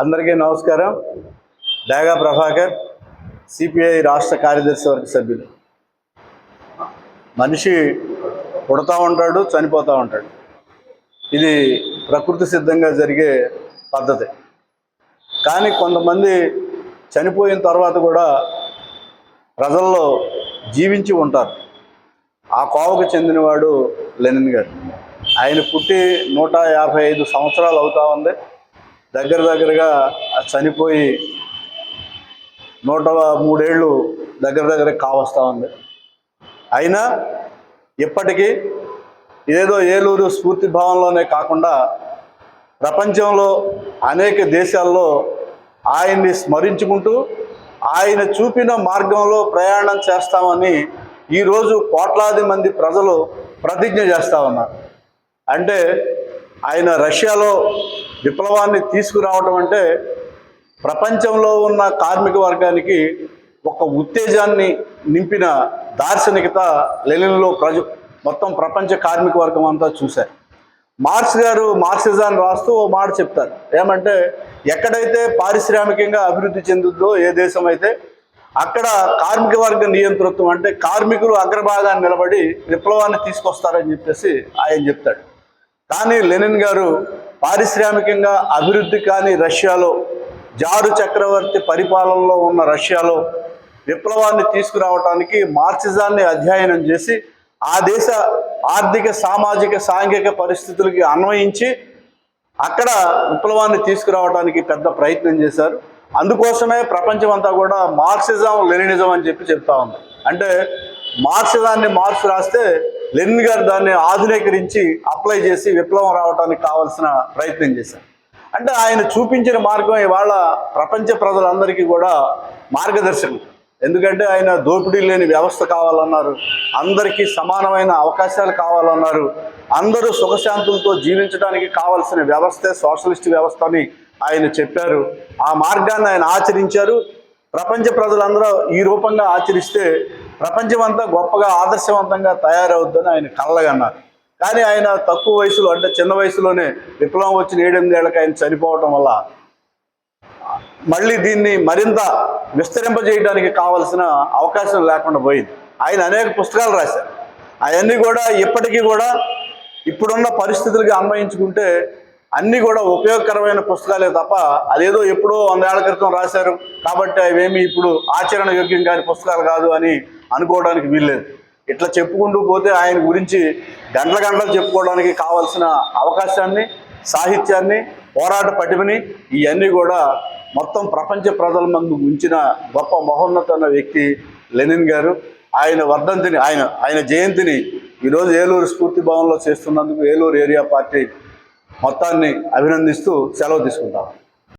అందరికీ నమస్కారం. డేగా ప్రభాకర్ సిపిఐ రాష్ట్ర కార్యదర్శి వర్గ సభ్యులు. మనిషి పుడతా ఉంటాడు చనిపోతూ ఉంటాడు. ఇది ప్రకృతి సిద్ధంగా జరిగే పద్ధతి. కానీ కొంతమంది చనిపోయిన తర్వాత కూడా ప్రజల్లో జీవించి ఉంటారు. ఆ కోవకు చెందినవాడు లెనిన్ గారు. ఆయన పుట్టి నూట యాభై ఐదు సంవత్సరాలు అవుతా ఉంది. దగ్గర దగ్గరగా చనిపోయి నూట మూడేళ్ళు దగ్గర దగ్గర కావస్తూ ఉంది. అయినా ఇప్పటికీ ఏదో ఏలూరు స్ఫూర్తి భావంలోనే కాకుండా ప్రపంచంలో అనేక దేశాల్లో ఆయన్ని స్మరించుకుంటూ ఆయన చూపిన మార్గంలో ప్రయాణం చేస్తామని ఈరోజు కోట్లాది మంది ప్రజలు ప్రతిజ్ఞ చేస్తూ ఉన్నారు. అంటే ఆయన రష్యాలో విప్లవాన్ని తీసుకురావటం అంటే ప్రపంచంలో ఉన్న కార్మిక వర్గానికి ఒక ఉత్తేజాన్ని నింపిన దార్శనికత లెలిన్లో ప్రజ మొత్తం ప్రపంచ కార్మిక వర్గం అంతా చూశారు. మార్క్స్ గారు మార్క్సిజాన్ని రాస్తూ ఓ మాట చెప్తారు. ఏమంటే ఎక్కడైతే పారిశ్రామికంగా అభివృద్ధి చెందుద్దో ఏ దేశం అయితే అక్కడ కార్మిక వర్గ నియంతృత్వం అంటే కార్మికులు అగ్రభాగాన్ని నిలబడి విప్లవాన్ని తీసుకొస్తారని చెప్పేసి ఆయన చెప్తాడు. కానీ లెనిన్ గారు పారిశ్రామికంగా అభివృద్ధి కాని రష్యాలో జారు చక్రవర్తి పరిపాలనలో ఉన్న రష్యాలో విప్లవాన్ని తీసుకురావడానికి మార్క్సిజాన్ని అధ్యయనం చేసి ఆ దేశ ఆర్థిక సామాజిక సాంఘిక పరిస్థితులకి అన్వయించి అక్కడ విప్లవాన్ని తీసుకురావడానికి పెద్ద ప్రయత్నం చేశారు. అందుకోసమే ప్రపంచం అంతా కూడా మార్క్సిజం లెనినిజం అని చెప్పి చెప్తా ఉంది. అంటే మార్క్సిజాన్ని మార్క్స్ రాస్తే లెనిన్ గారు దాన్ని ఆధునీకరించి అప్లై చేసి విప్లవం రావడానికి కావాల్సిన ప్రయత్నం చేశారు. అంటే ఆయన చూపించిన మార్గం ఇవాళ ప్రపంచ ప్రజలందరికీ కూడా మార్గదర్శకం ఎందుకంటే ఆయన దోపిడీ లేని వ్యవస్థ కావాలన్నారు అందరికీ సమానమైన అవకాశాలు కావాలన్నారు అందరూ సుఖశాంతులతో జీవించడానికి కావాల్సిన వ్యవస్థే సోషలిస్ట్ వ్యవస్థ అని ఆయన చెప్పారు. ఆ మార్గాన్ని ఆయన ఆచరించారు. ప్రపంచ ప్రజలందరూ ఈ రూపంగా ఆచరిస్తే ప్రపంచం అంతా గొప్పగా ఆదర్శవంతంగా తయారవుద్దని ఆయన కళ్ళగన్నారు కానీ ఆయన తక్కువ వయసులో అంటే చిన్న వయసులోనే విప్లవం వచ్చిన ఏడెనిమిదేళ్ళకి ఆయన చనిపోవటం వల్ల మళ్ళీ దీన్ని మరింత విస్తరింపజేయడానికి కావలసిన అవకాశం లేకుండా పోయింది. ఆయన అనేక పుస్తకాలు రాశారు. అవన్నీ కూడా ఇప్పటికీ కూడా ఇప్పుడున్న పరిస్థితులకి అన్వయించుకుంటే అన్నీ కూడా ఉపయోగకరమైన పుస్తకాలే తప్ప అదేదో ఎప్పుడో వందేళ్ళ క్రితం రాశారు. కాబట్టి అవేమి ఇప్పుడు ఆచరణ యోగ్యం కాని పుస్తకాలు కాదు అని అనుకోవడానికి వీల్లేదు. ఇట్లా చెప్పుకుంటూ పోతే ఆయన గురించి గంటల గంటలు చెప్పుకోవడానికి కావాల్సిన అవకాశాన్ని సాహిత్యాన్ని పోరాట పటిమని ఇవన్నీ కూడా మొత్తం ప్రపంచ ప్రజల మందు ఉంచిన గొప్ప మహోన్నతమైన వ్యక్తి లెనిన్ గారు. ఆయన వర్ధంతిని ఆయన ఆయన జయంతిని ఈరోజు ఏలూరు స్ఫూర్తి భవన్లో చేస్తున్నందుకు ఏలూరు ఏరియా పార్టీ మొత్తాన్ని అభినందిస్తూ సెలవు తీసుకుంటాం.